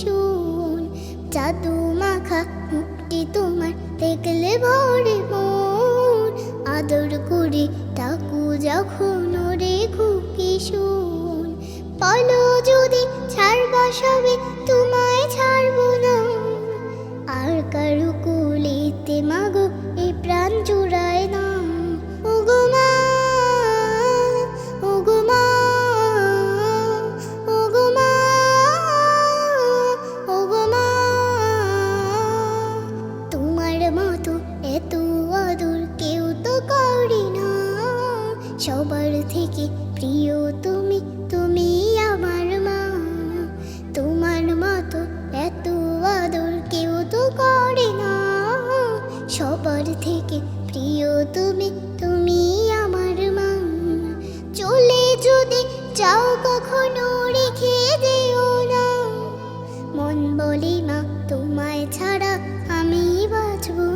শুন জাদু মাখা মুক্তি তোমার দেখলে ভরে মন। আদর করে ডাকু যখন রে খুকি শুন। বলো যদি ছাড়বা সবার থেকে প্রিয় তুমি তুমি আমার মা। তোমার মতো এত আদর কেউ তো করে না। সবার থেকে প্রিয় তুমি তুমি আমার মা। চলে যদি যাও কখনো রেখে দিও না। মন বলি মা, তোমায় ছাড়া আমি বাঁচব